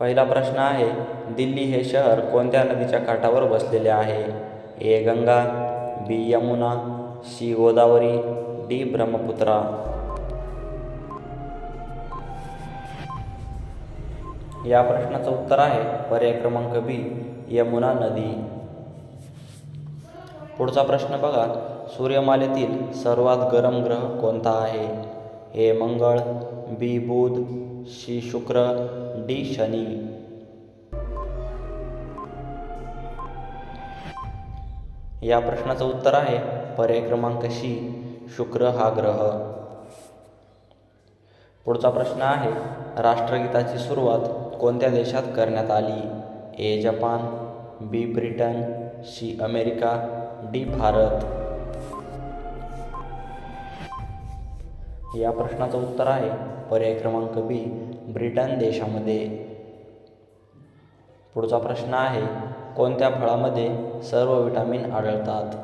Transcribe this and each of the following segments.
पहिला प्रश्न आहे दिल्ली हे शहर कोणत्या नदीच्या काठावर बसलेले आहे? A Ganga B Yamuna C Godavari D Brahmaputra. या प्रश्नाचं उत्तर आहे पर्याय क्रमांक बी यमुना नदी. पुढचा प्रश्न बघा सूर्यमालेतील सर्वात गरम ग्रह कोणता आहे? A Mangal B Budh C Shukra D Shani. या प्रश्नाचं उत्तर आहे पर्याय क्रमांक सी शुक्र हा ग्रह. पुढचा प्रश्न आहे राष्ट्रगीताची सुरुवात कोणत्या देशात करण्यात आली? A Japan B Britain C America D Bharat. या प्रश्नाचं उत्तर आहे. पर्याय क्रमांक बी ब्रिटन देशामध्ये. पुढचा प्रश्न आहे कोणत्या फळामध्ये सर्व विटामिन आढळतात?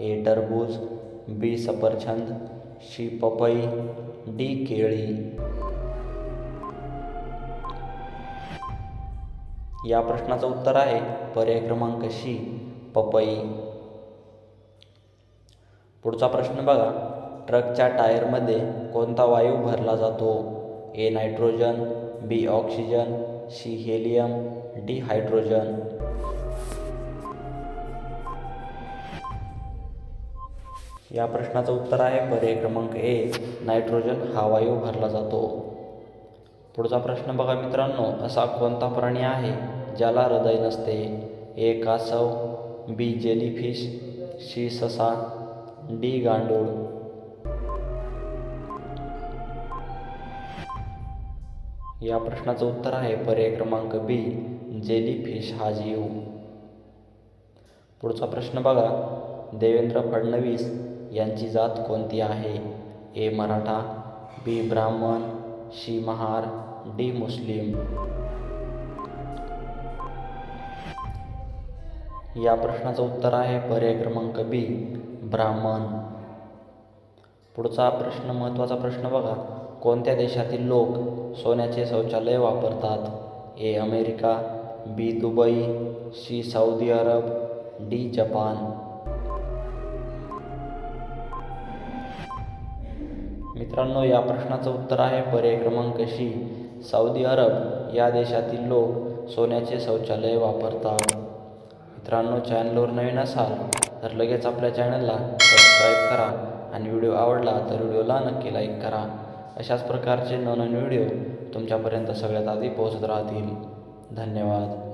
ए टरबूज बी सफरचंद शी पपई डी केळी. या प्रश्नाचं उत्तर आहे पर्याय क्रमांक शी पपई. पुढचा प्रश्न बघा. ट्रकच्या टायरमध्ये कोणता वायू भरला जातो? A nitrogen B oxygen C helium D hydrogen. या प्रश्नाचं उत्तर आहे पर्याय क्रमांक ए नायट्रोजन हा वायू भरला जातो. पुढचा प्रश्न बघा मित्रांनो असा कोणता प्राणी आहे ज्याला हृदय नसते? ए कासव बी जेलीफिश सी ससा डी गांडूळ. या प्रश्नाचं उत्तर आहे पर्याय क्रमांक बी जेलीफिश हा जीव पुढचा प्रश्न बघा. देवेंद्र फडणवीस यांची जात कोणती आहे? ए मराठा बी ब्राह्मण सी महार डी मुस्लिम. या प्रश्नाचं उत्तर आहे पर्याय क्रमांक बी ब्राह्मण. पुढचा प्रश्न महत्त्वाचा प्रश्न बघा. कोणत्या देशातील लोक सोन्याचे शौचालय वापरतात? A America B Dubai C Saudi Arab D Japan. मित्रांनो या प्रश्नाचं उत्तर आहे पर्याय क्रमांक शी. सौदी अरब या देशातील लोक सोन्याचे शौचालय वापरतात. मित्रांनो चॅनलवर नवीन असाल तर लगेच आपल्या चॅनलला सबस्क्राईब करा आणि व्हिडिओ आवडला तर व्हिडिओला नक्की लाईक करा. अशाच प्रकारचे नवनवीन व्हिडिओ तुमच्यापर्यंत सगळ्यात आधी पोहोचत राहतील. धन्यवाद.